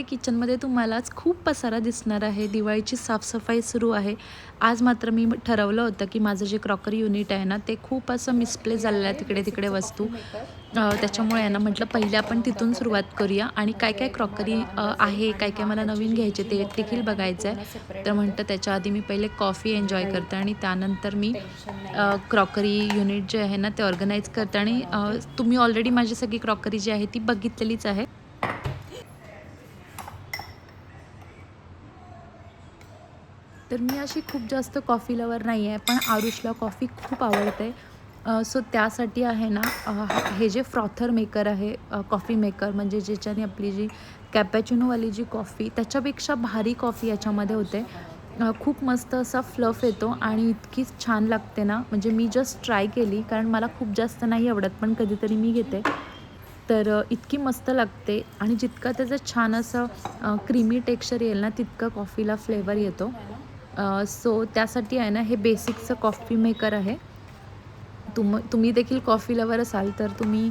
इथे किचनमध्ये तुम्हालाच खूप पसारा दिसणार आहे. दिवाळीची साफसफाई सुरू आहे. आज मात्र मी ठरवलं होतं की माझं जे क्रॉकरी युनिट आहे ना ते खूप असं मिसप्ले झालेलं आहे तिकडे तिकडे वस्तू. त्याच्यामुळे आहे ना म्हटलं पहिले आपण तिथून सुरुवात करूया. आणि काय काय क्रॉकरी आहे काय काय मला नवीन घ्यायचे ते देखील बघायचं आहे. तर म्हणतं त्याच्या आधी मी पहिले कॉफी एन्जॉय करते आणि त्यानंतर मी क्रॉकरी युनिट जे आहे ना ते ऑर्गनाईज करते. आणि तुम्ही ऑलरेडी माझी सगळी क्रॉकरी जी आहे ती बघितलेलीच आहे. तर मी अशी खूप जास्त कॉफी लवर नाही आहे पण आरुषला कॉफी खूप आवडते. सो त्यासाठी आहे ना हे जे फ्रॉथर मेकर आहे कॉफी मेकर म्हणजे ज्याच्याने आपली जी कॅपॅचिनोवाली जी कॉफी त्याच्यापेक्षा भारी कॉफी याच्यामध्ये होते. खूप मस्त असा फ्लफ येतो आणि इतकी छान लागते ना. म्हणजे मी जस्ट ट्राय केली कारण मला खूप जास्त नाही आवडत पण कधीतरी मी घेते. तर इतकी मस्त लागते आणि जितकं त्याचं छान असं क्रीमी टेक्स्चर येईल ना तितकं कॉफीला फ्लेवर येतो. सो त्यासाठी आहे ना हे बेसिकचं कॉफी मेकर आहे. तुम तुम्ही देखील कॉफी लवर असाल तर तुम्ही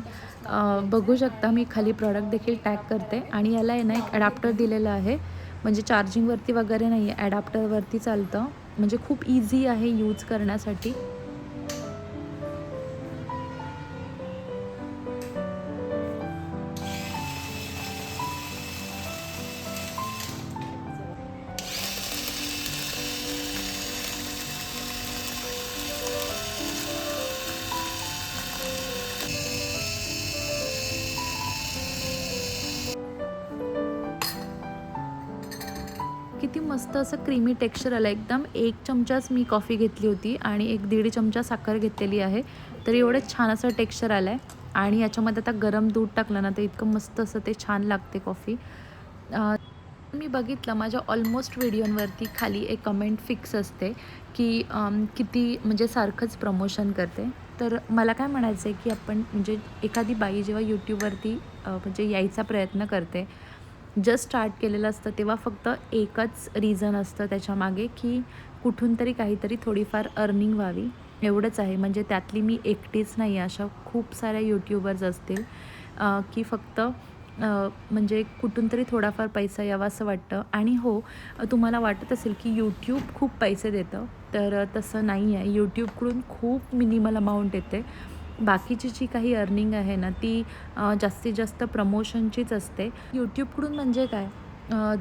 बघू शकता मी खाली प्रॉडक्ट देखील टॅग करते. आणि याला आहे ना एक ॲडॅप्टर दिलेलं आहे. म्हणजे चार्जिंगवरती वगैरे नाही आहे ॲडॅप्टरवरती चालतं. म्हणजे खूप इझी आहे यूज करण्यासाठी. किती मस्त असं क्रीमी टेक्स्चर आलं. एकदम एक चमचाच मी कॉफी घेतली होती आणि एक दीड चमचा साखर घेतलेली आहे. तर एवढं छान असं टेक्स्चर आलं आहे आणि याच्यामध्ये आता गरम दूध टाकलं ना तर इतकं मस्त असं ते छान लागते कॉफी मी बघितलं माझ्या ऑलमोस्ट व्हिडिओंवरती खाली एक कमेंट फिक्स असते की किती म्हणजे सारखंच प्रमोशन करते. तर मला काय म्हणायचं आहे की आपण म्हणजे एखादी बाई जेव्हा यूट्यूबवरती म्हणजे यायचा प्रयत्न करते जस्ट स्टार्ट केलेलं असतं तेव्हा फक्त एकच रिझन असतं त्याच्यामागे की कुठून तरी काहीतरी थोडीफार अर्निंग व्हावी. एवढंच आहे. म्हणजे त्यातली मी एकटीच नाही आहे. अशा खूप साऱ्या यूट्यूबर्स असतील की फक्त म्हणजे कुठून तरी थोडाफार पैसा यावा असं वाटतं. आणि हो तुम्हाला वाटत असेल की यूट्यूब खूप पैसे देतं तर तसं नाही आहे. यूट्यूबकडून खूप मिनिमल अमाऊंट येते. बाकीची जी काही अर्निंग आहे ना ती जास्तीत जास्त प्रमोशनचीच असते. यूट्यूबकडून म्हणजे काय?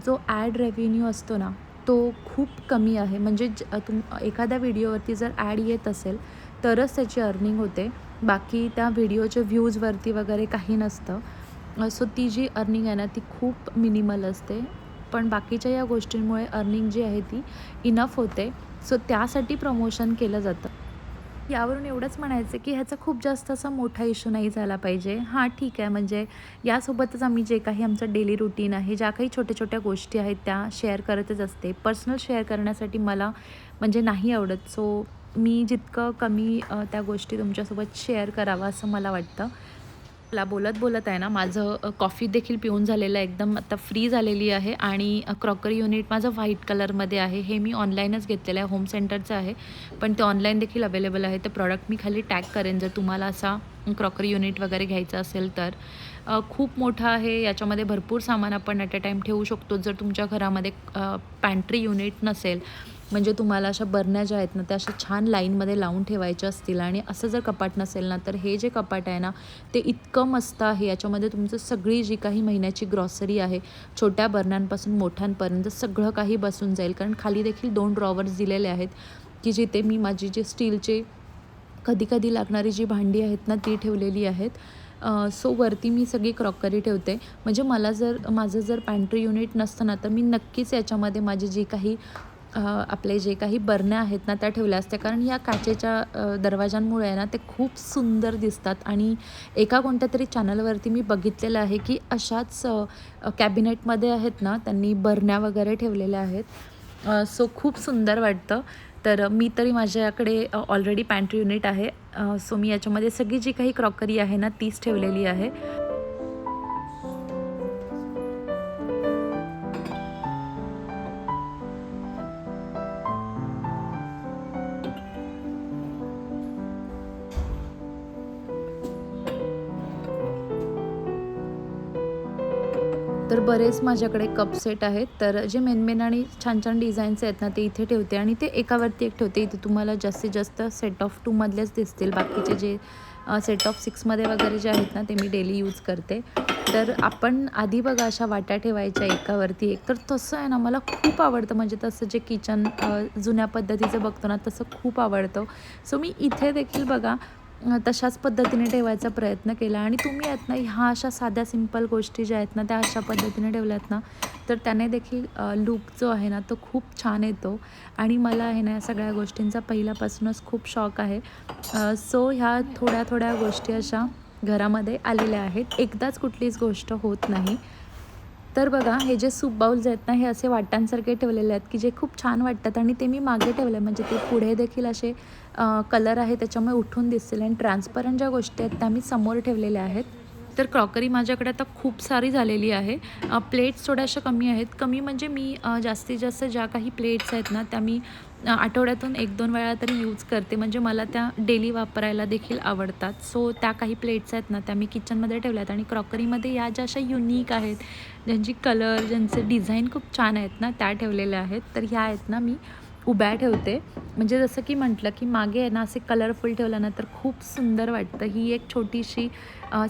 जो ॲड रेव्हेन्यू असतो ना तो खूप कमी आहे. म्हणजे ज तुम एखाद्या व्हिडिओवरती जर ॲड येत असेल तरच त्याची अर्निंग होते. बाकी त्या व्हिडिओच्या व्ह्यूजवरती वगैरे काही नसतं. सो ती जी अर्निंग आहे ना ती खूप मिनिमल असते. पण बाकीच्या या गोष्टींमुळे अर्निंग जी आहे ती इनफ होते. सो त्यासाठी प्रमोशन केलं जातं. यावरून एवढंच म्हणायचं की ह्याचा खूप जास्त असा मोठा इश्यू नाही झाला पाहिजे. हां ठीक आहे. म्हणजे यासोबतच आम्ही जे काही आमचं डेली रुटीन आहे ज्या काही छोट्या छोट्या गोष्टी आहेत त्या शेअर करतच असते. पर्सनल शेअर करण्यासाठी मला म्हणजे नाही आवडत. सो मी जितकं कमी त्या गोष्टी तुमच्यासोबत शेअर करावं असं मला वाटतं. मला बोलत बोलत आहे ना माझं कॉफी देखील पिऊन झालेलं आहे. एकदम आता फ्री झालेली आहे आणि क्रॉकरी युनिट माझं व्हाईट कलरमध्ये आहे. हे मी ऑनलाईनच घेतलेलं आहे होम सेंटरचं आहे. पण ते ऑनलाईन देखील अवेलेबल आहे. ते प्रॉडक्ट मी खाली टॅग करेन. जर तुम्हाला असा क्रॉकरी युनिट वगैरे घ्यायचं असेल तर. खूप मोठं आहे. याच्यामध्ये भरपूर सामान आपण ॲट अ टाईम ठेवू शकतो. जर तुमच्या घरामध्ये पॅन्ट्री युनिट नसेल म्हणजे तुम्हाला अशा बरण्या ज्या आहेत ना त्या अशा छान लाईनमध्ये लावून ठेवायच्या असतील आणि असं जर कपाट नसेल ना तर हे जे कपाट आहे ना ते इतकं मस्त आहे. याच्यामध्ये तुमचं सगळी जी काही महिन्याची ग्रॉसरी आहे छोट्या बरण्यांपासून मोठ्यांपर्यंत सगळं काही बसून जाईल. कारण खाली देखील दोन ड्रॉवर्स दिलेले आहेत की जिथे मी माझी जे स्टीलचे कधी कधी लागणारी जी भांडी आहेत ना ती ठेवलेली आहेत. सो वरती मी सगळी क्रॉकरी ठेवते. म्हणजे मला जर माझं जर पॅन्ट्री युनिट नसतं ना तर मी नक्कीच याच्यामध्ये माझी जी काही आपले जे काही बरण्या आहेत ना त्या ठेवल्या असत्या. कारण या काचेच्या दरवाजांमुळे आहे ना ते खूप सुंदर दिसतात. आणि एका कोणत्या तरी चॅनलवरती मी बघितलेलं आहे की अशाच कॅबिनेटमध्ये आहेत ना त्यांनी बरण्या वगैरे ठेवलेल्या आहेत. सो खूप सुंदर वाटतं. तर मी तरी माझ्याकडे ऑलरेडी पॅन्ट्री युनिट आहे. सो मी याच्यामध्ये सगळी जी काही क्रॉकरी आहे ना तीच ठेवलेली आहे. तर बरेच माझ्याकडे कप सेट आहेत. तर जे मेन मेन आणि छान छान डिझाईन्स आहेत ना ते इथे ठेवते आणि ते एकावरती एक ठेवते. इथे तुम्हाला जास्तीत जास्त सेट ऑफ टूमधलेच दिसतील. बाकीचे जे सेट ऑफ सिक्समध्ये वगैरे जे आहेत ना ते मी डेली यूज करते. तर आपण आधी बघा अशा वाट्या ठेवायच्या एकावरती एक. तर तसं आहे ना मला खूप आवडतं. म्हणजे तसं जे किचन जुन्या पद्धतीचं बघतो ना तसं खूप आवडतं. सो मी इथे देखील बघा तशाच पद्धतीने ठेवायचा प्रयत्न केला. आणि तुम्ही आहेत ना ह्या अशा साध्या सिंपल गोष्टी ज्या आहेत ना त्या अशा पद्धतीने ठेवल्यात ना तर त्याने देखील लुक जो आहे ना तो खूप छान येतो. आणि मला आहे ना या सगळ्या गोष्टींचा पहिल्यापासूनच खूप शॉक आहे. सो ह्या थोड्या थोड्या गोष्टी अशा घरामध्ये आलेल्या आहेत. एकदाच कुठलीच गोष्ट होत नाही. तर बघा हे जे सूप बाउल्स आहेत ना हे असे वाटांसारखे ठेवलेले आहेत की जे खूप छान वाटतात. आणि ते मी मागे ठेवले म्हणजे ते पुढे देखील असे कलर आहे त्याच्यामुळे उठून दिसतील आणि ट्रान्सपरंट ज्या गोष्टी आहेत त्या मी समोर ठेवलेल्या आहेत. तर क्रॉकरी माझ्याकडे आता खूप सारी झालेली आहे. प्लेट्स थोड्याशा कमी आहेत. कमी म्हणजे मी जास्तीत जास्त ज्या काही प्लेट्स आहेत ना त्या मी आठवड्यातून एक दोन वेळा तरी यूज करते. म्हणजे मला त्या डेली वापरायला देखील आवडतात. सो त्या काही प्लेट्स आहेत ना त्या मी किचनमध्ये ठेवल्या आहेत आणि क्रॉकरीमध्ये या ज्या अशा युनिक आहेत ज्यांची कलर ज्यांचे डिझाईन खूप छान आहेत ना त्या ठेवलेल्या आहेत. तर ह्या आहेत ना मी उभ्या ठेवते. म्हणजे जसं की म्हटलं की मागे आहे ना असे कलरफुल ठेवलं ना तर खूप सुंदर वाटतं. ही एक छोटीशी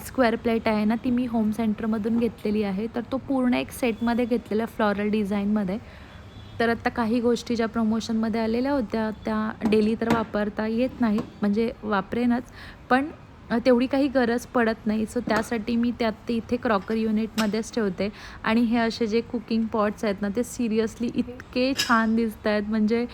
स्क्वेअर प्लेट आहे ना ती मी होम सेंटरमधून घेतलेली आहे. तर तो पूर्ण एक सेटमध्ये घेतलेला फ्लॉरल डिझाईनमध्ये तर आता काही गोष्टी ज्या प्रमोशनमध्ये आलेल्या होत्या त्या डेली तर वापरता येत नाहीत. म्हणजे वापरेनच. पण तेवढी काही गरज पडत नाही. सो त्यासाठी मी त्यात ते इथे क्रॉकर युनिटमध्येच ठेवते. आणि हे असे जे कुकिंग पॉट्स आहेत ना ते सिरियसली इतके छान दिसत आहेत. म्हणजे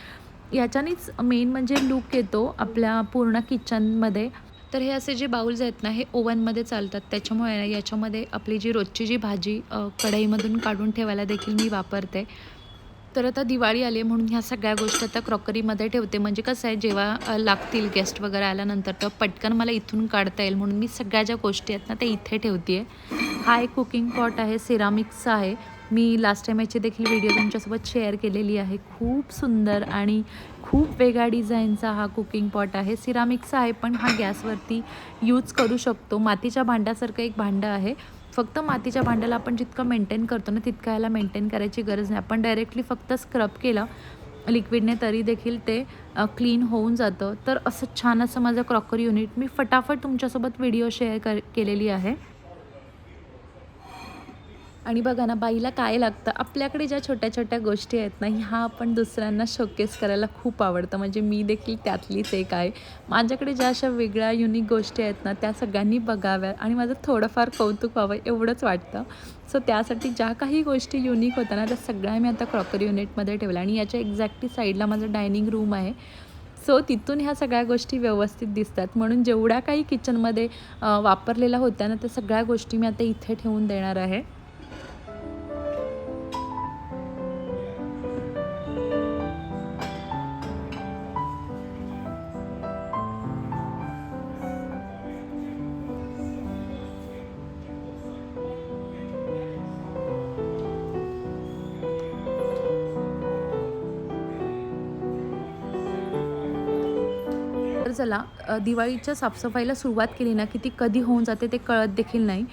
याच्यानेच मेन म्हणजे लुक येतो आपल्या पूर्ण किचनमध्ये. तर हे असे जे बाउल्स आहेत ना हे ओव्हनमध्ये चालतात. त्याच्यामुळे याच्यामध्ये आपली जी रोजची जी भाजी कढईमधून काढून ठेवायला देखील मी वापरते. तर आता दिवाळी आली आहे म्हणून ह्या सगळ्या गोष्टी आता क्रॉकरीमध्ये ठेवते. म्हणजे कसं आहे जेव्हा लागतील गेस्ट वगैरे आल्यानंतर तर पटकन मला इथून काढता येईल. म्हणून मी सगळ्या ज्या गोष्टी आहेत ना त्या इथे ठेवते हा एक कुकिंग पॉट आहे सिरामिक्सचा आहे. मी लास्ट टाईम याची देखील व्हिडिओ तुमच्यासोबत शेअर केलेली आहे. खूप सुंदर आणि खूप वेगळा डिझाईनचा हा कुकिंग पॉट आहे. सिरामिक्सचा आहे पण हा गॅसवरती यूज करू शकतो. मातीच्या भांड्यासारखं एक भांडं आहे. फक्त मातीच्या भांड्याला आपण जितकं मेंटेन करतो ना तितकं याला मेंटेन करायची गरज नाही. आपण डायरेक्टली फक्त स्क्रब केलं लिक्विडने तरी देखील ते क्लीन होऊन जातं. तर असं छान असं माझं क्रॉकर युनिट मी फटाफट तुमच्यासोबत व्हिडिओ शेअर कर केलेली आहे. आणि बघा ना बाईला काय लागतं? आपल्याकडे ज्या छोट्या छोट्या गोष्टी आहेत ना ह्या आपण दुसऱ्यांना शोकेस करायला खूप आवडतं. म्हणजे मी देखील त्यातलीच एक आहे. माझ्याकडे ज्या अशा वेगळ्या युनिक गोष्टी आहेत ना त्या सगळ्यांनी बघाव्या आणि माझं थोडंफार कौतुक व्हावं एवढंच वाटतं. सो त्यासाठी ज्या काही गोष्टी युनिक होत्या ना त्या सगळ्या मी आता क्रॉकरी युनिटमध्ये ठेवल्या आणि याच्या एक्झॅक्टली साईडला माझं डायनिंग रूम आहे. सो तिथून ह्या सगळ्या गोष्टी व्यवस्थित दिसतात. म्हणून जेवढ्या काही किचनमध्ये वापरलेल्या होत्या ना त्या सगळ्या गोष्टी मी आता इथे ठेवून देणार आहे. चला दिवाळीच्या साफसफाईला सुरुवात केली ना की ती कधी होऊन जाते ते कळत देखील नाही.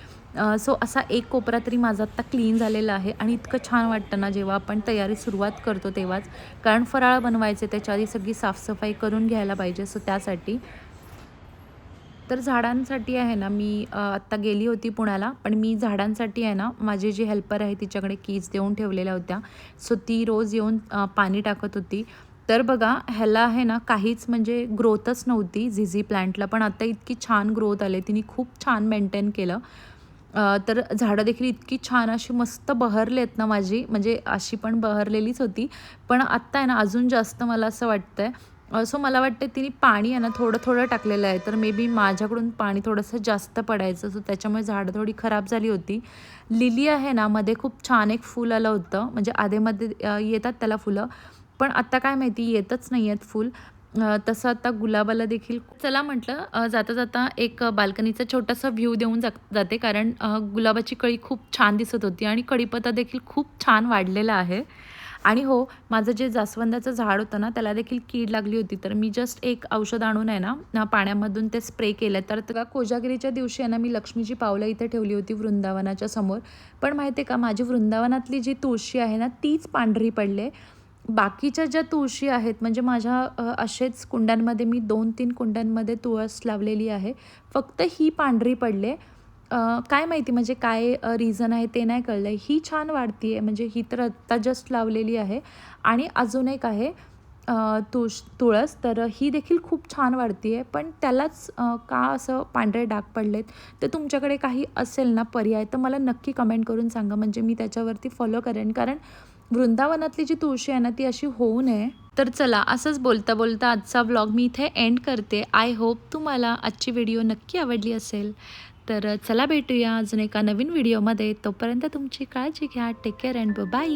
सो असा एक कोपरा तरी माझा आत्ता क्लीन झालेला आहे आणि इतकं छान वाटतं ना जेव्हा आपण तयारी सुरुवात करतो तेव्हाच. कारण फराळ बनवायचे त्याच्या आधी सगळी साफसफाई करून घ्यायला पाहिजे सो त्यासाठी. तर झाडांसाठी आहे ना मी आत्ता गेली होती पुण्याला पण मी झाडांसाठी आहे ना माझी जी हेल्पर आहे तिच्याकडे कीज देऊन ठेवलेल्या होत्या. सो ती रोज येऊन पाणी टाकत होती. तर बघा ह्याला आहे ना काहीच म्हणजे ग्रोथच नव्हती. झिझी प्लांटला पण आता इतकी छान ग्रोथ आले तिने खूप छान मेंटेन केलं. तर झाडं देखील इतकी छान अशी मस्त बहरलेत ना माझी. म्हणजे अशी पण बहरलेलीच होती. पण आत्ता आहे ना अजून जास्त मला असं वाटतं आहे सो मला वाटतं तिने पाणी आहे ना थोडं थोडं टाकलेलं आहे. तर मे बी माझ्याकडून पाणी थोडंसं जास्त पडायचं. सो त्याच्यामुळे झाडं थोडी खराब झाली होती. लिली आहे ना मध्ये खूप छान एक फूल आलं होतं. म्हणजे आधेमध्ये येतात त्याला फुलं. पण आत्ता काय माहिती येतच नाही आहेत फुल तसं आता गुलाबाला देखील चला म्हटलं जाता जाता एक बाल्कनीचा छोटासा व्ह्यू देऊन जा जाते कारण गुलाबाची कळी खूप छान दिसत होती आणि कढीपत्ता देखील खूप छान वाढलेला आहे. आणि हो माझं जे जास्वंदाचं झाड होतं ना त्याला देखील कीड लागली होती. तर मी जस्ट एक औषध आणून आहे ना पाण्यामधून ते स्प्रे केलं. तर का कोजागिरीच्या दिवशी आहे ना मी लक्ष्मीची पावलं इथे ठेवली होती वृंदावनाच्या समोर. पण माहिती आहे का माझी वृंदावनातली जी तुळशी आहे ना तीच पांढरी पडले. बाकीच्या ज्या तुळशी आहेत म्हणजे माझ्या असेच कुंड्यांमध्ये मी दोन तीन कुंड्यांमध्ये तुळस लावलेली आहे. फक्त ही पांढरी पडले काय माहिती म्हणजे काय रिझन आहे ते नाही कळलं ही छान वाढती आहे म्हणजे ही तर आत्ता जस्ट लावलेली आहे. आणि अजून एक आहे तुळश तुळस तुळस. तर ही देखील खूप छान वाढती आहे पण त्यालाच का असं पांढरे डाग पडलेत? तर तुमच्याकडे काही असेल ना पर्याय तर मला नक्की कमेंट करून सांगा. म्हणजे मी त्याच्यावरती फॉलो करेन. कारण वृंदावनातली जी तुळशी आहे ना ती अशी होऊ नये. तर चला असंच बोलता बोलता आजचा व्लॉग मी इथे एंड करते. आय होप तुम्हाला आजची व्हिडिओ नक्की आवडली असेल. तर चला भेटूया अजून एका नवीन व्हिडिओमध्ये तोपर्यंत तुमची काळजी घ्या. Take care and bye